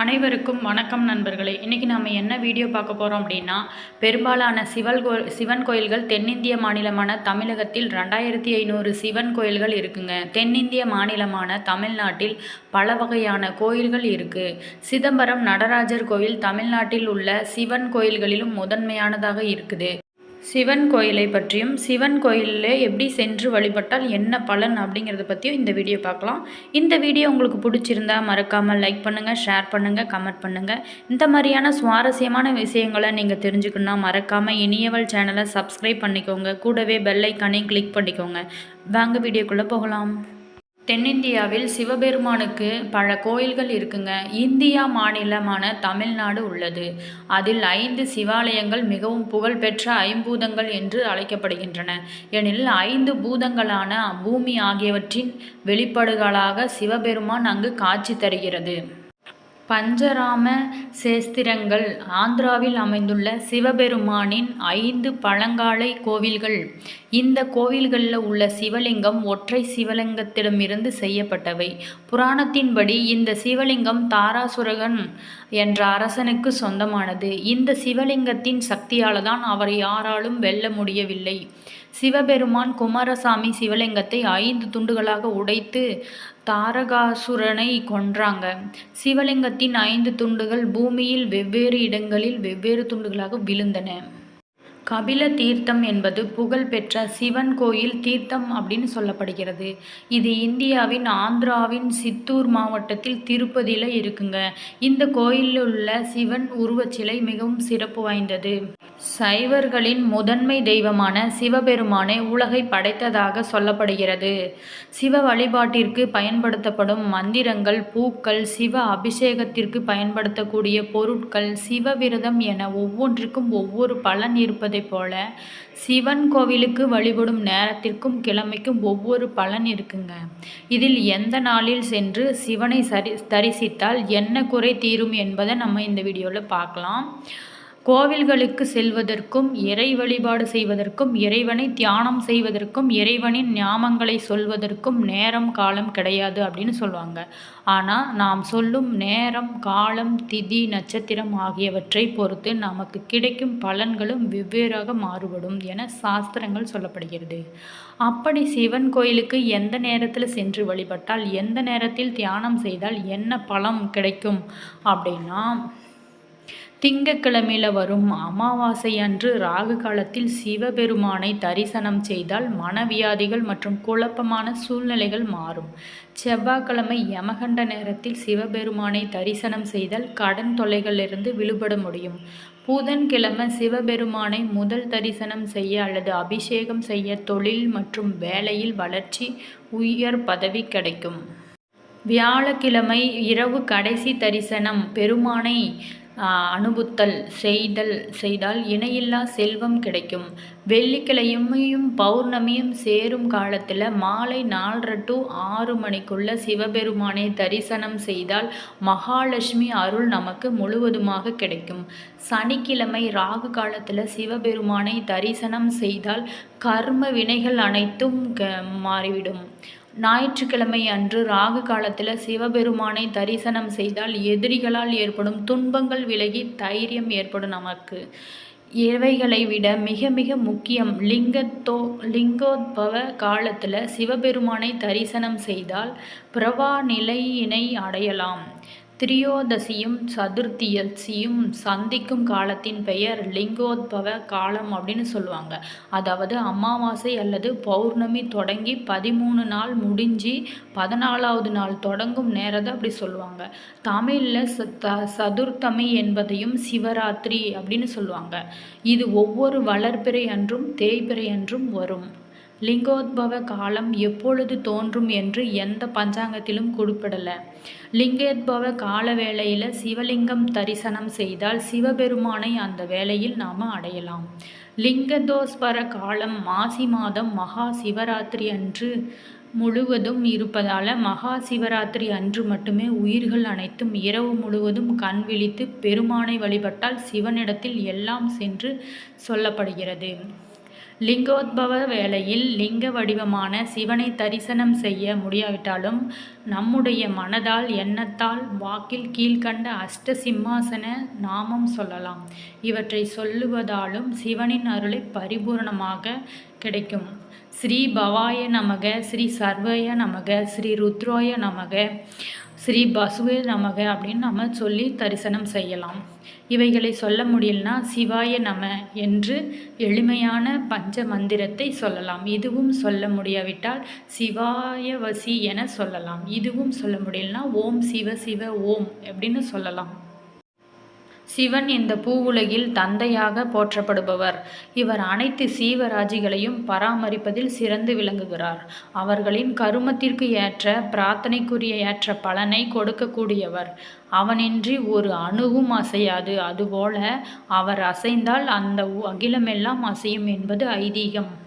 அனைவருக்கும் வணக்கம் நண்பர்களே. இன்றைக்கி நம்ம என்ன வீடியோ பார்க்க போகிறோம் அப்படின்னா பெரும்பாலான சிவல் கோ சிவன் கோயில்கள் தென்னிந்திய மாநிலமான தமிழகத்தில் ரெண்டாயிரத்தி ஐநூறு சிவன் கோயில்கள் இருக்குங்க. தென்னிந்திய மாநிலமான தமிழ்நாட்டில் பல வகையான கோயில்கள் இருக்குது சிதம்பரம் நடராஜர் கோயில் தமிழ்நாட்டில் உள்ள சிவன் கோயில்களிலும் முதன்மையானதாக இருக்குது. சிவன் கோயிலை பற்றியும் சிவன் கோயிலில் எப்படி சென்று வழிபட்டால் என்ன பலன் அப்படிங்கிறத பற்றியும் இந்த வீடியோ பார்க்கலாம். இந்த வீடியோ உங்களுக்கு பிடிச்சிருந்தா மறக்காமல் லைக் பண்ணுங்கள் ஷேர் பண்ணுங்கள் கமெண்ட் பண்ணுங்கள் இந்த மாதிரியான சுவாரஸ்யமான விஷயங்களை நீங்கள் தெரிஞ்சுக்கணுன்னா மறக்காமல் இனியவள் சேனலை சப்ஸ்கிரைப் பண்ணிக்கோங்க. கூடவே பெல்லைக்கானையும் கிளிக் பண்ணிக்கோங்க. வாங்க வீடியோக்குள்ளே போகலாம். தென்னிந்தியாவில் சிவபெருமானுக்கு பல கோயில்கள் இருக்குங்க. இந்தியா மாநிலமான தமிழ்நாடு உள்ளது. அதில் ஐந்து சிவாலயங்கள் மிகவும் புகழ்பெற்ற ஐம்பூதங்கள் என்று அழைக்கப்படுகின்றன. எனில் ஐந்து பூதங்களான பூமி ஆகியவற்றின் வெளிப்பாடுகளாக சிவபெருமான் அங்கு காட்சி தருகிறது. பஞ்சராம சேஸ்திரங்கள் ஆந்திராவில் அமைந்துள்ள சிவபெருமானின் ஐந்து பழங்காலை கோவில்கள். இந்த கோவில்களில் உள்ள சிவலிங்கம் ஒற்றை சிவலிங்கத்திடமிருந்து செய்யப்பட்டவை. புராணத்தின்படி இந்த சிவலிங்கம் தாராசுரகன் என்ற அரசனுக்கு சொந்தமானது. இந்த சிவலிங்கத்தின் சக்தியால் தான் அவரை யாராலும் வெல்ல முடியவில்லை. சிவபெருமான் குமாரசாமி சிவலிங்கத்தை ஐந்து துண்டுகளாக உடைத்து தாரகாசுரனை கொன்றாங்க. சிவலிங்கத்தின் ஐந்து துண்டுகள் பூமியில் வெவ்வேறு இடங்களில் வெவ்வேறு துண்டுகளாக விழுந்தன. கபில தீர்த்தம் என்பது புகழ்பெற்ற சிவன் கோயில் தீர்த்தம் அப்படின்னு சொல்லப்படுகிறது. இது இந்தியாவின் ஆந்திராவின் சித்தூர் மாவட்டத்தில் திருப்பதியில் இருக்குங்க. இந்த கோயிலில் உள்ள சிவன் உருவச்சிலை மிகவும் சிறப்பு வாய்ந்தது. சைவர்களின் முதன்மை தெய்வமான சிவபெருமானை உலகை படைத்ததாக சொல்லப்படுகிறது. சிவ வழிபாட்டிற்கு பயன்படுத்தப்படும் மந்திரங்கள் பூக்கள் சிவ அபிஷேகத்திற்கு பயன்படுத்தக்கூடிய பொருட்கள் சிவ விரதம் என ஒவ்வொன்றுக்கும் ஒவ்வொரு பலன் இருப்பதைப் போல சிவன் கோவிலுக்கு வழிபடும் நேரத்திற்கும் கிழமைக்கும் ஒவ்வொரு பலன் இருக்குங்க. இதில் எந்த நாளில் சென்று சிவனை சரி தரிசித்தால் என்ன குறை தீரும் என்பதை நம்ம இந்த வீடியோவில் பார்க்கலாம். கோவில்களுக்கு செல்வதற்கும் இறை வழிபாடு செய்வதற்கும் இறைவனை தியானம் செய்வதற்கும் இறைவனின் ஞாபங்களை சொல்வதற்கும் நேரம் காலம் கிடையாது அப்படின்னு சொல்லுவாங்க. ஆனால் நாம் சொல்லும் நேரம் காலம் திதி நட்சத்திரம் ஆகியவற்றை பொறுத்து நமக்கு கிடைக்கும் பலன்களும் வெவ்வேறாக மாறுபடும் என சாஸ்திரங்கள் சொல்லப்படுகிறது. அப்படி சிவன் கோயிலுக்கு எந்த நேரத்தில் சென்று வழிபட்டால் எந்த நேரத்தில் தியானம் செய்தால் என்ன பலம் கிடைக்கும் அப்படின்னா திங்கக்கிழமையில் வரும் அமாவாசை அன்று ராகு காலத்தில் சிவபெருமானை தரிசனம் செய்தால் மனவியாதிகள் மற்றும் குழப்பமான சூழ்நிலைகள் மாறும். செவ்வாய்க்கிழமை யமகண்ட நேரத்தில் சிவபெருமானை தரிசனம் செய்தால் கடன் தொல்லைகளிலிருந்து விடுபட முடியும். புதன்கிழமை சிவபெருமானை முதல் தரிசனம் செய்ய அல்லது அபிஷேகம் செய்ய தொழில் மற்றும் வேலையில் வளர்ச்சி உயர் பதவி கிடைக்கும். வியாழக்கிழமை இரவு கடைசி தரிசனம் பெருமானை அனுபுத்தல் செய்தல் செய்தால் இணையில்லா செல்வம் கிடைக்கும். வெள்ளிக்கிழமையும் பௌர்ணமியும் சேரும் காலத்தில் மாலை நாலரை டு ஆறு மணிக்குள்ள சிவபெருமானை தரிசனம் செய்தால் மகாலட்சுமி அருள் நமக்கு முழுவதுமாக கிடைக்கும். சனிக்கிழமை ராகு காலத்தில் சிவபெருமானை தரிசனம் செய்தால் கர்ம வினைகள் அனைத்தும் மாறிவிடும். ஞாயிற்றுக்கிழமை அன்று ராகு காலத்தில் சிவபெருமானை தரிசனம் செய்தால் எதிரிகளால் ஏற்படும் துன்பங்கள் விலகி தைரியம் ஏற்படும் நமக்கு. இவைகளை விட மிக மிக முக்கியம் லிங்கத்தோ லிங்கோத்பவ காலத்தில் சிவபெருமானை தரிசனம் செய்தால் பிரவா நிலையினை அடையலாம். திரியோதசியும் சதுர்த்தியசியும் சந்திக்கும் காலத்தின் பெயர் லிங்கோத்பவ காலம் அப்படின்னு சொல்லுவாங்க. அதாவது அமாவாசை அல்லது பௌர்ணமி தொடங்கி பதிமூணு நாள் முடிஞ்சு பதினாலாவது நாள் தொடங்கும் நேரத்தை அப்படி சொல்லுவாங்க. தமிழில் சதுர்த்தமி என்பதையும் சிவராத்திரி அப்படின்னு சொல்லுவாங்க. இது ஒவ்வொரு வளர்ப்பிறை அன்றும் தேய்பிறை அன்றும் வரும். லிங்கோத்பவ காலம் எப்பொழுது தோன்றும் என்று எந்த பஞ்சாங்கத்திலும் குறிப்பிடலை. லிங்கோத்பவ கால வேளையில் சிவலிங்கம் தரிசனம் செய்தால் சிவபெருமானை அந்த வேளையில் நாம் அடையலாம். லிங்கதோஸ்வர காலம் மாசி மாதம் மகா சிவராத்திரி அன்று முழுவதும் இருப்பதால் மகா சிவராத்திரி அன்று மட்டுமே உயிர்கள் அனைத்தும் இரவு முழுவதும் கண் விழித்து பெருமானை வழிபட்டால் சிவனிடத்தில் எல்லாம் சென்று சொல்லப்படுகிறது. லிங்கோத்பவ வேளையில் லிங்க வடிவமான சிவனை தரிசனம் செய்ய முடியாவிட்டாலும் நம்முடைய மனதால் எண்ணத்தால் வாக்கில் கீழ்க்கண்ட அஷ்ட சிம்மாசன நாமம் சொல்லலாம். இவற்றை சொல்லுவதாலும் சிவனின் அருளை பரிபூரணமாக கிடைக்கும். ஸ்ரீ பவாய நமக ஸ்ரீ சர்வய நமக ஸ்ரீ ருத்ரோய நமக. ஸ்ரீ பசுவே நமக அப்படின்னு நம்ம சொல்லி தரிசனம் செய்யலாம். இவைகளை சொல்ல முடியலனா சிவாய நம என்று எளிமையான பஞ்ச மந்திரத்தை சொல்லலாம். இதுவும் சொல்ல முடியாவிட்டால் சிவாய வசி என சொல்லலாம். இதுவும் சொல்ல முடியலனா ஓம் சிவ சிவ ஓம் அப்படின்னு சொல்லலாம். சிவன் இந்த பூவுலகில் தந்தையாக போற்றப்படுபவர். இவர் அனைத்து சீவராஜிகளையும் பராமரிப்பதில் சிறந்து விளங்குகிறார். அவர்களின் கருமத்திற்கு ஏற்ற பிரார்த்தனைக்குரிய ஏற்ற பலனை கொடுக்கக்கூடியவர். அவனின்றி ஒரு அணுவும் அசையாது. அதுபோல அவர் அசைந்தால் அந்த அகிலமெல்லாம் அசையும் என்பது ஐதீகம்.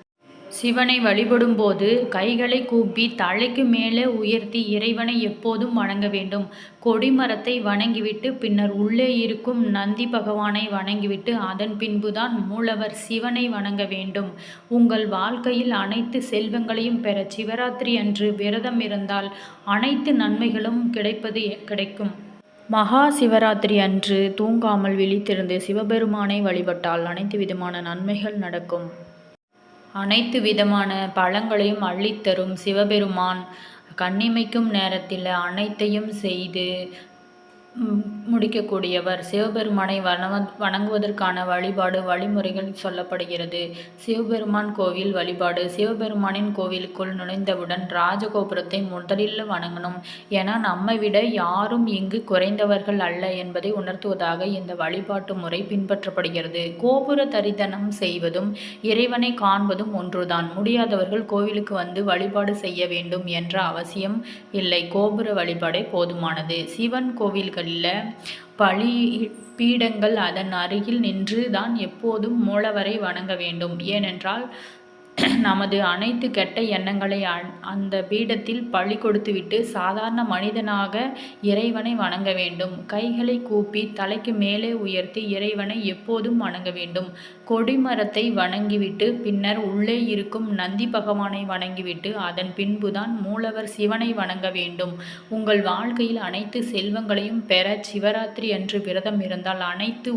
சிவனை வழிபடும்போது கைகளை கூப்பி தலைக்கு மேலே உயர்த்தி இறைவனை எப்போதும் வணங்க வேண்டும். கொடிமரத்தை வணங்கிவிட்டு பின்னர் உள்ளே இருக்கும் நந்தி பகவானை வணங்கிவிட்டு அதன் பின்புதான் மூலவர் சிவனை வணங்க வேண்டும். உங்கள் வாழ்க்கையில் அனைத்து செல்வங்களையும் பெற சிவராத்திரி அன்று விரதம் இருந்தால் அனைத்து நன்மைகளும் கிடைப்பது கிடைக்கும். மகா சிவராத்திரி அன்று தூங்காமல் விழித்திருந்து சிவபெருமானை வழிபட்டால் அனைத்து விதமான நன்மைகள் நடக்கும். அனைத்து விதமான பழங்களையும் அள்ளித்தரும் சிவபெருமான். கண்ணிமைக்கும் நேரத்தில் அனைத்தையும் செய்து முடிக்கக்கூடியவர். சிவபெருமானை வணவ வணங்குவதற்கான வழிபாடு வழிமுறைகள் சொல்லப்படுகிறது. சிவபெருமான் கோவில் வழிபாடு. சிவபெருமானின் கோவிலுக்குள் நுழைந்தவுடன் ராஜகோபுரத்தை முதலில் வணங்கணும். என நம்மை விட யாரும் இங்கு குறைந்தவர்கள் அல்ல என்பதை உணர்த்துவதாக இந்த வழிபாட்டு முறை பின்பற்றப்படுகிறது. கோபுர தரிதனம் செய்வதும் இறைவனை காண்பதும் ஒன்றுதான். முடியாதவர்கள் கோவிலுக்கு வந்து வழிபாடு செய்ய வேண்டும் என்ற அவசியம் இல்லை. கோபுர வழிபாடே போதுமானது. சிவன் கோவில்கள் உள்ள பழி பீடங்கள் அதன் அருகில் நின்று தான் எப்போதும் மூலவரை வணங்க வேண்டும். ஏனென்றால் நமது அனைத்து கெட்ட எண்ணங்களை அந்த பீடத்தில் பழி கொடுத்துவிட்டு சாதாரண மனிதனாக இறைவனை வணங்க வேண்டும். கைகளை கூப்பி தலைக்கு மேலே உயர்த்தி இறைவனை எப்போதும் வணங்க வேண்டும். கொடிமரத்தை வணங்கிவிட்டு பின்னர் உள்ளே இருக்கும் நந்தி பகவானை வணங்கிவிட்டு அதன் பின்புதான் மூலவர் சிவனை வணங்க வேண்டும். உங்கள் வாழ்க்கையில் அனைத்து செல்வங்களையும் பெற சிவராத்திரி அன்று விரதம் இருந்தால் அனைத்து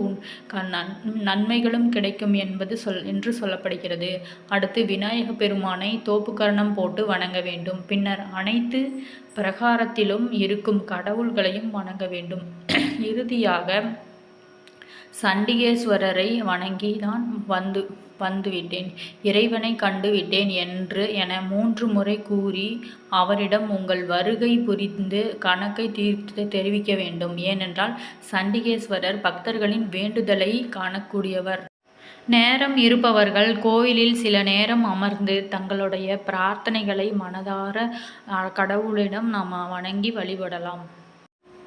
நன்மைகளும் கிடைக்கும் என்பது சொல் என்று சொல்லப்படுகிறது. அடுத்து விநாயக பெருமானை தோப்புக்கரணம் போட்டு வணங்க வேண்டும். பின்னர் அனைத்து பிரகாரத்திலும் இருக்கும் கடவுள்களையும் வணங்க வேண்டும். இறுதியாக சண்டிகேஸ்வரரை வணங்கி தான் வந்து வந்துவிட்டேன். இறைவனை கண்டுவிட்டேன் என்று என மூன்று முறை கூறி அவரிடம் உங்கள் வருகை புரிந்து கணக்கை தீர்த்து தெரிவிக்க வேண்டும். ஏனென்றால் சண்டிகேஸ்வரர் பக்தர்களின் வேண்டுதலை காணக்கூடியவர். நேரம் இருப்பவர்கள் கோயிலில் சில நேரம் அமர்ந்து தங்களுடைய பிரார்த்தனைகளை மனதார கடவுளிடம் நாம் வணங்கி வழிபடலாம்.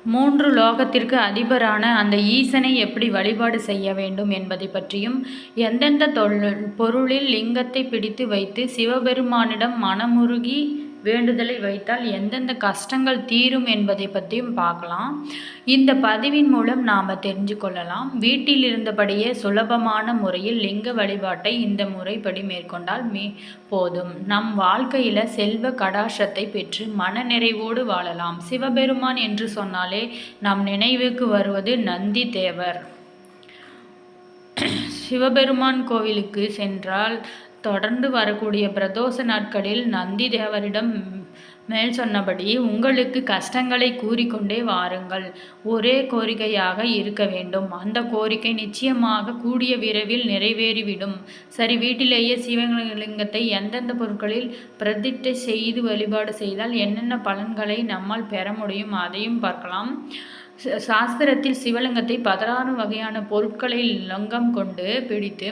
மூன்று லோகத்திற்கு அதிபரான அந்த ஈசனை எப்படி வழிபாடு செய்ய வேண்டும் என்பதை பற்றியும் எந்தெந்த தொழில் பொருளில் லிங்கத்தை பிடித்து வைத்து சிவபெருமானிடம் மனமுருகி வேண்டுதலை வைத்தால் எந்தெந்த கஷ்டங்கள் தீரும் என்பதை பற்றியும் பார்க்கலாம். இந்த பதிவின் மூலம் நாம் தெரிஞ்சு கொள்ளலாம். வீட்டில் இருந்தபடியே சுலபமான முறையில் லிங்க வழிபாட்டை இந்த முறைப்படி மேற்கொண்டால் மே போதும். நம் வாழ்க்கையில் செல்வ கடாசத்தை பெற்று மன நிறைவோடு வாழலாம். சிவபெருமான் என்று சொன்னாலே நம் நினைவுக்கு வருவது நந்தி தேவர். சிவபெருமான் கோவிலுக்கு சென்றால் தொடர்ந்து வரக்கூடிய பிரதோஷ நாட்களில் நந்தி தேவரிடம் மேல் சொன்னபடி உங்களுக்கு கஷ்டங்களை கூறிக்கொண்டே வாருங்கள். ஒரே கோரிக்கையாக இருக்க வேண்டும். அந்த கோரிக்கை நிச்சயமாக கூடிய விரைவில் நிறைவேறிவிடும். சரி வீட்டிலேயே சிவலிங்கத்தை எந்தெந்த பொருட்களில் பிரதிட்டை செய்து வழிபாடு செய்தால் என்னென்ன பலன்களை நம்மால் பெற முடியும் அதையும் பார்க்கலாம். சாஸ்திரத்தில் சிவலிங்கத்தை பதினாறு வகையான பொருட்களை லங்கம் கொண்டு பிடித்து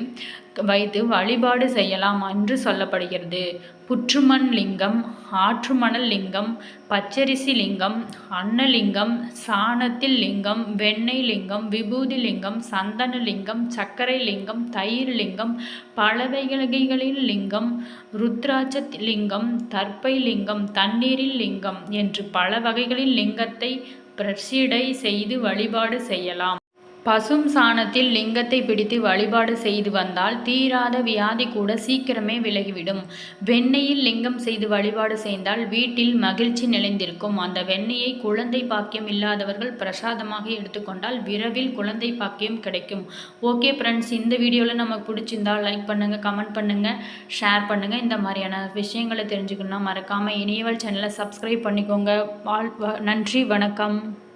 வைத்து வழிபாடு செய்யலாம் என்று சொல்லப்படுகிறது. புற்றுமண் லிங்கம் ஆற்றுமணல் லிங்கம் பச்சரிசி லிங்கம் அன்னலிங்கம் சாணத்தில் லிங்கம் வெண்ணெய் லிங்கம் விபூதி லிங்கம் சந்தன லிங்கம் சர்க்கரை லிங்கம் தயிர் லிங்கம் பலவைகளில் லிங்கம் ருத்ராட்ச லிங்கம் தர்ப்பை லிங்கம் தண்ணீரில் லிங்கம் என்று பல வகைகளில் லிங்கத்தை பிரசிடை செய்து வழிபாடு செய்யலாம். பசும் சாணத்தில் லிங்கத்தை பிடித்து வழிபாடு செய்து வந்தால் தீராத வியாதி கூட சீக்கிரமே விலகிவிடும். வெண்ணெயில் லிங்கம் செய்து வழிபாடு செய்தால் வீட்டில் மகிழ்ச்சி நிலைந்திருக்கும். அந்த வெண்ணெயை குழந்தை பாக்கியம் இல்லாதவர்கள் பிரசாதமாக எடுத்துக்கொண்டால் விரைவில் குழந்தை பாக்கியம் கிடைக்கும். ஓகே ஃப்ரெண்ட்ஸ் இந்த வீடியோவில் நமக்கு பிடிச்சிருந்தா லைக் பண்ணுங்கள் கமெண்ட் பண்ணுங்கள் ஷேர் பண்ணுங்கள் இந்த மாதிரியான விஷயங்களை தெரிஞ்சுக்கணும்னா மறக்காமல் இனியவள் சேனலை சப்ஸ்கிரைப் பண்ணிக்கோங்க. வாழ் வ- நன்றி வணக்கம்.